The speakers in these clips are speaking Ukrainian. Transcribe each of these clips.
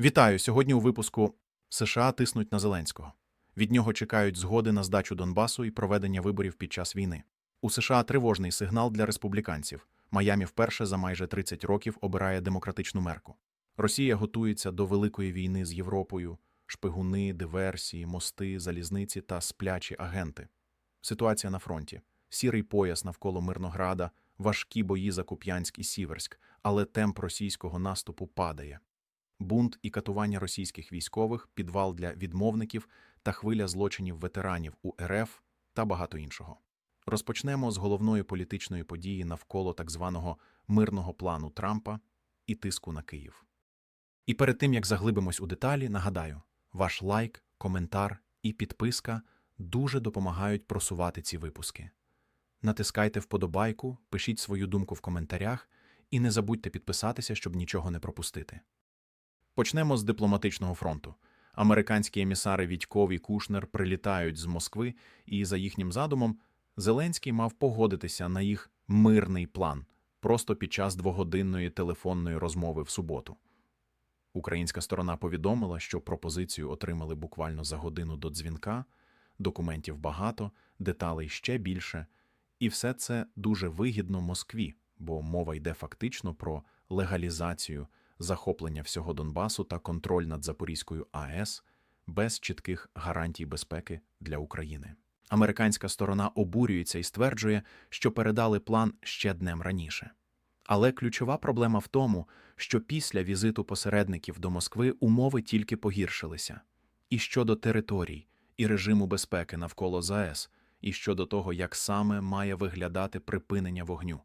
Вітаю! Сьогодні у випуску США тиснуть на Зеленського. Від нього чекають згоди на здачу Донбасу і проведення виборів під час війни. У США тривожний сигнал для республіканців. Майамі вперше за майже 30 років обирає демократичну мерку. Росія готується до великої війни з Європою, шпигуни, диверсії, мости, залізниці та сплячі агенти. Ситуація на фронті: сірий пояс навколо Мирнограда, важкі бої за Куп'янськ і Сіверськ, але темп російського наступу падає. Бунт і катування російських військових, підвал для відмовників та хвиля злочинів ветеранів у РФ та багато іншого. Розпочнемо з головної політичної події навколо так званого мирного плану Трампа і тиску на Київ. І перед тим як заглибимось у деталі, нагадаю, ваш лайк, коментар і підписка дуже допомагають просувати ці випуски. Натискайте вподобайку, пишіть свою думку в коментарях і не забудьте підписатися, щоб нічого не пропустити. Почнемо з дипломатичного фронту. Американські емісари Відьков і Кушнер прилітають з Москви, і, за їхнім задумом, Зеленський мав погодитися на їх мирний план просто під час двогодинної телефонної розмови в суботу. Українська сторона повідомила, що пропозицію отримали буквально за годину до дзвінка, документів багато, деталей ще більше, і все це дуже вигідно Москві, бо мова йде фактично про легалізацію захоплення всього Донбасу та контроль над Запорізькою АЕС без чітких гарантій безпеки для України. Американська сторона обурюється і стверджує, що передали план ще днем раніше. Але ключова проблема в тому, що після візиту посередників до Москви умови тільки погіршилися і щодо територій, і режиму безпеки навколо ЗАЕС, і щодо того, як саме має виглядати припинення вогню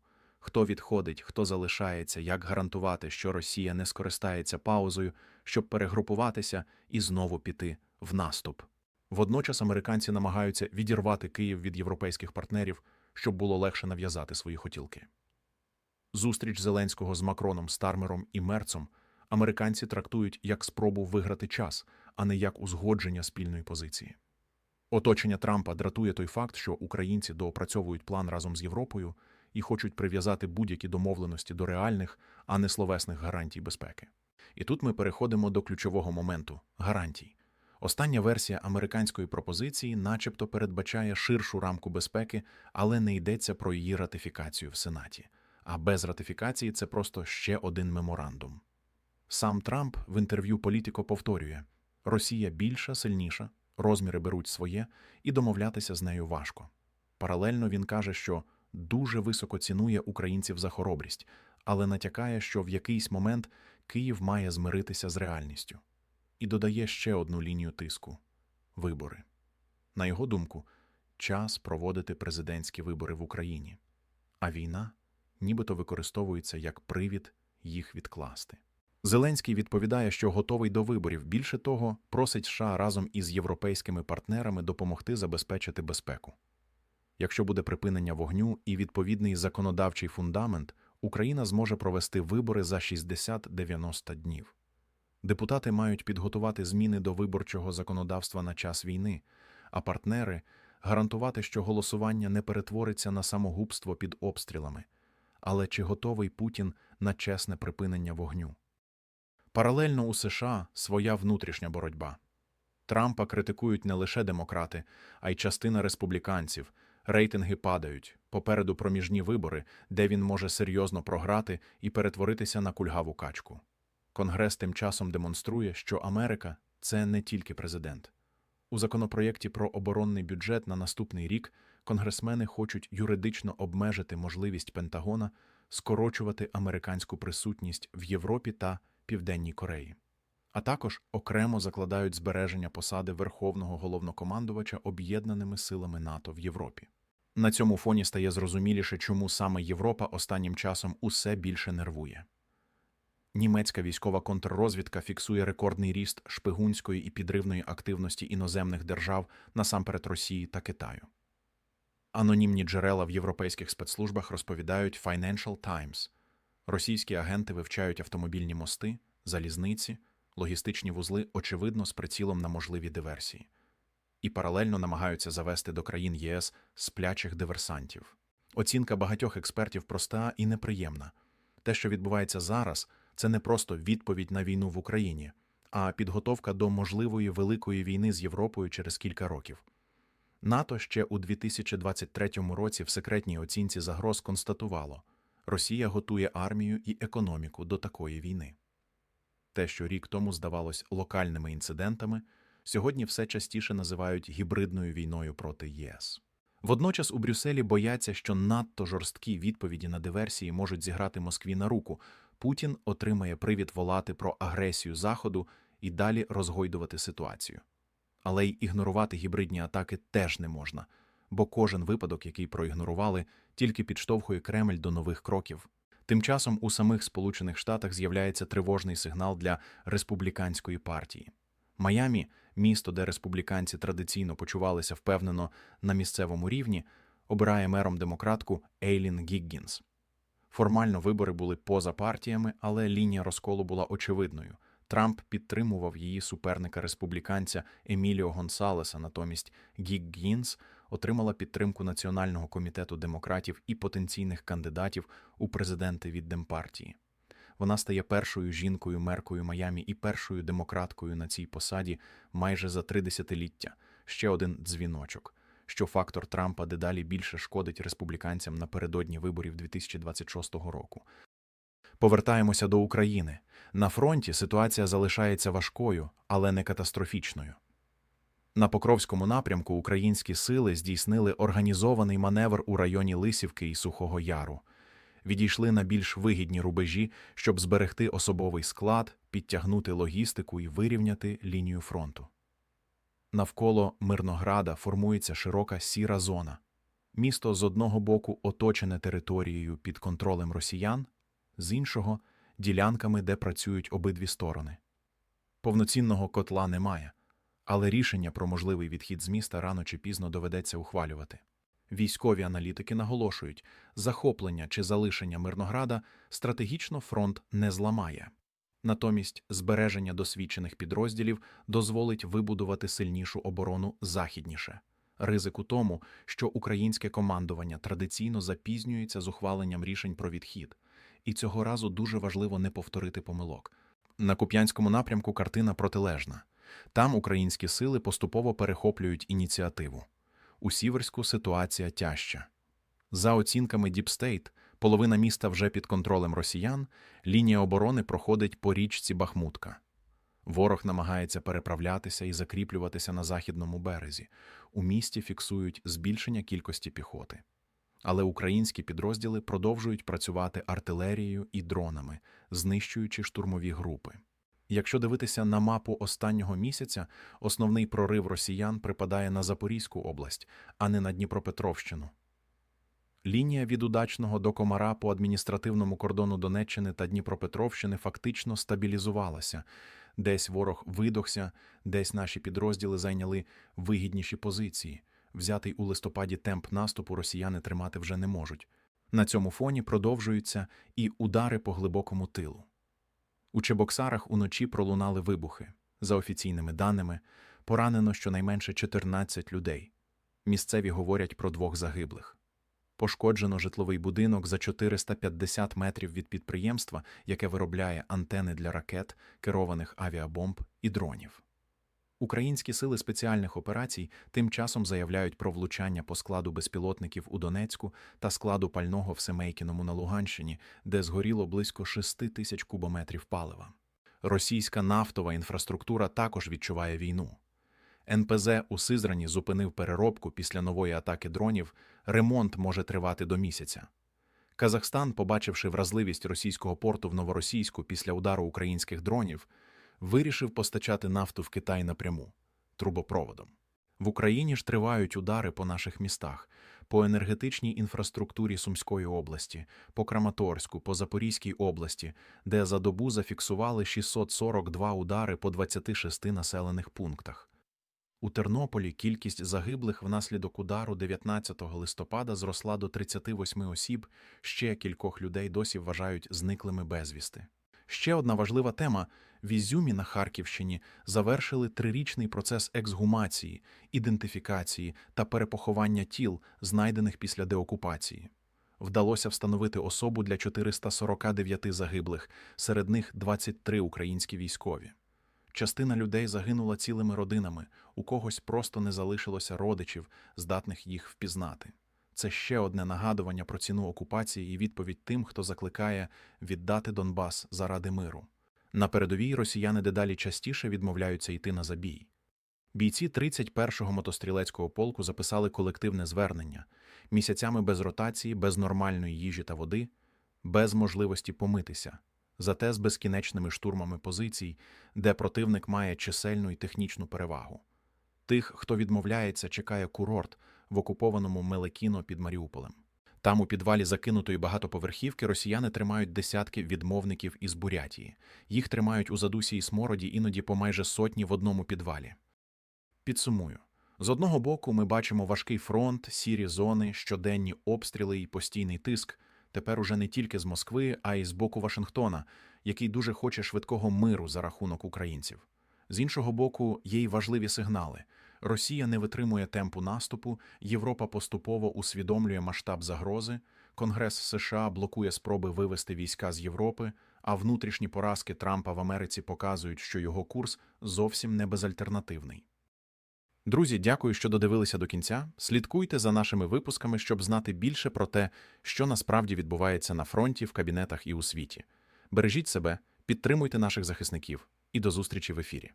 хто відходить, хто залишається, як гарантувати, що Росія не скористається паузою, щоб перегрупуватися і знову піти в наступ. Водночас американці намагаються відірвати Київ від європейських партнерів, щоб було легше нав'язати свої хотілки. Зустріч Зеленського з Макроном, Стармером і Мерцом американці трактують як спробу виграти час, а не як узгодження спільної позиції. Оточення Трампа дратує той факт, що українці доопрацьовують план разом з Європою і хочуть прив'язати будь-які домовленості до реальних, а не словесних гарантій безпеки. І тут ми переходимо до ключового моменту гарантій. Остання версія американської пропозиції, начебто, передбачає ширшу рамку безпеки, але не йдеться про її ратифікацію в Сенаті. А без ратифікації це просто ще один меморандум. Сам Трамп в інтерв'ю Політико повторює: Росія більша, сильніша, розміри беруть своє, і домовлятися з нею важко. Паралельно він каже, що дуже високо цінує українців за хоробрість, але натякає, що в якийсь момент Київ має змиритися з реальністю. І додає ще одну лінію тиску вибори. На його думку, час проводити президентські вибори в Україні, а війна нібито використовується як привід їх відкласти. Зеленський відповідає, що готовий до виборів. Більше того, просить США разом із європейськими партнерами допомогти забезпечити безпеку. Якщо буде припинення вогню і відповідний законодавчий фундамент, Україна зможе провести вибори за 60-90 днів. Депутати мають підготувати зміни до виборчого законодавства на час війни, а партнери гарантувати, що голосування не перетвориться на самогубство під обстрілами. Але чи готовий Путін на чесне припинення вогню? Паралельно у США своя внутрішня боротьба. Трампа критикують не лише демократи, а й частина республіканців. Рейтинги падають попереду проміжні вибори, де він може серйозно програти і перетворитися на кульгаву качку. Конгрес тим часом демонструє, що Америка це не тільки президент. У законопроєкті про оборонний бюджет на наступний рік конгресмени хочуть юридично обмежити можливість Пентагона скорочувати американську присутність в Європі та Південній Кореї, а також окремо закладають збереження посади Верховного головнокомандувача об'єднаними силами НАТО в Європі. На цьому фоні стає зрозуміліше, чому саме Європа останнім часом усе більше нервує. Німецька військова контррозвідка фіксує рекордний ріст шпигунської і підривної активності іноземних держав насамперед Росії та Китаю. Анонімні джерела в європейських спецслужбах розповідають Financial Times. Російські агенти вивчають автомобільні мости, залізниці, логістичні вузли, очевидно, з прицілом на можливі диверсії і паралельно намагаються завести до країн ЄС сплячих диверсантів. Оцінка багатьох експертів проста і неприємна. Те, що відбувається зараз, це не просто відповідь на війну в Україні, а підготовка до можливої великої війни з Європою через кілька років. НАТО ще у 2023 році в секретній оцінці загроз констатувало, Росія готує армію і економіку до такої війни. Те, що рік тому здавалось локальними інцидентами, сьогодні все частіше називають гібридною війною проти ЄС. Водночас у Брюсселі бояться, що надто жорсткі відповіді на диверсії можуть зіграти Москві на руку. Путін отримає привід волати про агресію Заходу і далі розгойдувати ситуацію. Але й ігнорувати гібридні атаки теж не можна, бо кожен випадок, який проігнорували, тільки підштовхує Кремль до нових кроків. Тим часом у самих Сполучених Штатах з'являється тривожний сигнал для республіканської партії. Майамі, місто, де республіканці традиційно почувалися впевнено на місцевому рівні, обирає мером демократку Ейлін Гіггінс. Формально вибори були поза партіями, але лінія розколу була очевидною. Трамп підтримував її суперника республіканця Еміліо Гонсалеса, натомість Гіггінс отримала підтримку Національного комітету демократів і потенційних кандидатів у президенти від Демпартії. Вона стає першою жінкою меркою Майамі і першою демократкою на цій посаді майже за три десятиліття. Ще один дзвіночок, що фактор Трампа дедалі більше шкодить республіканцям напередодні виборів 2026 року. Повертаємося до України. На фронті ситуація залишається важкою, але не катастрофічною. На Покровському напрямку українські сили здійснили організований маневр у районі Лисівки і Сухого Яру, відійшли на більш вигідні рубежі, щоб зберегти особовий склад, підтягнути логістику і вирівняти лінію фронту. Навколо Мирнограда формується широка сіра зона. Місто з одного боку оточене територією під контролем росіян, з іншого ділянками, де працюють обидві сторони. Повноцінного котла немає, але рішення про можливий відхід з міста рано чи пізно доведеться ухвалювати. Військові аналітики наголошують, захоплення чи залишення Мирнограда стратегічно фронт не зламає. Натомість збереження досвідчених підрозділів дозволить вибудувати сильнішу оборону західніше. Ризик у тому, що українське командування традиційно запізнюється з ухваленням рішень про відхід, і цього разу дуже важливо не повторити помилок. На Куп'янському напрямку картина протилежна. Там українські сили поступово перехоплюють ініціативу. У Сіверську ситуація тяжча. За оцінками Діпстейт, половина міста вже під контролем росіян, лінія оборони проходить по річці Бахмутка. Ворог намагається переправлятися і закріплюватися на західному березі. У місті фіксують збільшення кількості піхоти. Але українські підрозділи продовжують працювати артилерією і дронами, знищуючи штурмові групи. Якщо дивитися на мапу останнього місяця, основний прорив росіян припадає на Запорізьку область, а не на Дніпропетровщину. Лінія від Удачного до Комара по адміністративному кордону Донеччини та Дніпропетровщини фактично стабілізувалася. Десь ворог видохся, десь наші підрозділи зайняли вигідніші позиції. Взятий у листопаді темп наступу росіяни тримати вже не можуть. На цьому фоні продовжуються і удари по глибокому тилу. У Чебоксарах уночі пролунали вибухи. За офіційними даними, поранено щонайменше 14 людей. Місцеві говорять про двох загиблих. Пошкоджено житловий будинок за 450 метрів від підприємства, яке виробляє антени для ракет, керованих авіабомб і дронів. Українські сили спеціальних операцій тим часом заявляють про влучання по складу безпілотників у Донецьку та складу пального в Семейкіному на Луганщині, де згоріло близько 6 тисяч кубометрів палива. Російська нафтова інфраструктура також відчуває війну. НПЗ у Сизрані зупинив переробку після нової атаки дронів, ремонт може тривати до місяця. Казахстан, побачивши вразливість російського порту в новоросійську після удару українських дронів, вирішив постачати нафту в Китай напряму трубопроводом. В Україні ж тривають удари по наших містах, по енергетичній інфраструктурі Сумської області, по Краматорську, по Запорізькій області, де за добу зафіксували 642 удари по 26 населених пунктах. У Тернополі кількість загиблих внаслідок удару 19 листопада зросла до 38 осіб, ще кількох людей досі вважають зниклими безвісти. Ще одна важлива тема в Ізюмі на Харківщині завершили трирічний процес ексгумації, ідентифікації та перепоховання тіл, знайдених після деокупації. Вдалося встановити особу для 449 загиблих, серед них 23 українські військові. Частина людей загинула цілими родинами, у когось просто не залишилося родичів, здатних їх впізнати. Це ще одне нагадування про ціну окупації і відповідь тим, хто закликає віддати Донбас заради миру. На передовій росіяни дедалі частіше відмовляються йти на забій. Бійці 31-го мотострілецького полку записали колективне звернення місяцями без ротації, без нормальної їжі та води, без можливості помитися, зате з безкінечними штурмами позицій, де противник має чисельну і технічну перевагу. Тих, хто відмовляється, чекає курорт в окупованому Мелекіно під Маріуполем. Там, у підвалі закинутої багатоповерхівки, росіяни тримають десятки відмовників із Бурятії. Їх тримають у задусі і смороді іноді по майже сотні в одному підвалі. Підсумую. З одного боку, ми бачимо важкий фронт, сірі зони, щоденні обстріли і постійний тиск, тепер уже не тільки з Москви, а й з боку Вашингтона, який дуже хоче швидкого миру за рахунок українців. З іншого боку, є й важливі сигнали. Росія не витримує темпу наступу, Європа поступово усвідомлює масштаб загрози, Конгрес США блокує спроби вивести війська з Європи, а внутрішні поразки Трампа в Америці показують, що його курс зовсім не безальтернативний. Друзі, дякую, що додивилися до кінця. Слідкуйте за нашими випусками, щоб знати більше про те, що насправді відбувається на фронті, в кабінетах і у світі. Бережіть себе, підтримуйте наших захисників і до зустрічі в ефірі.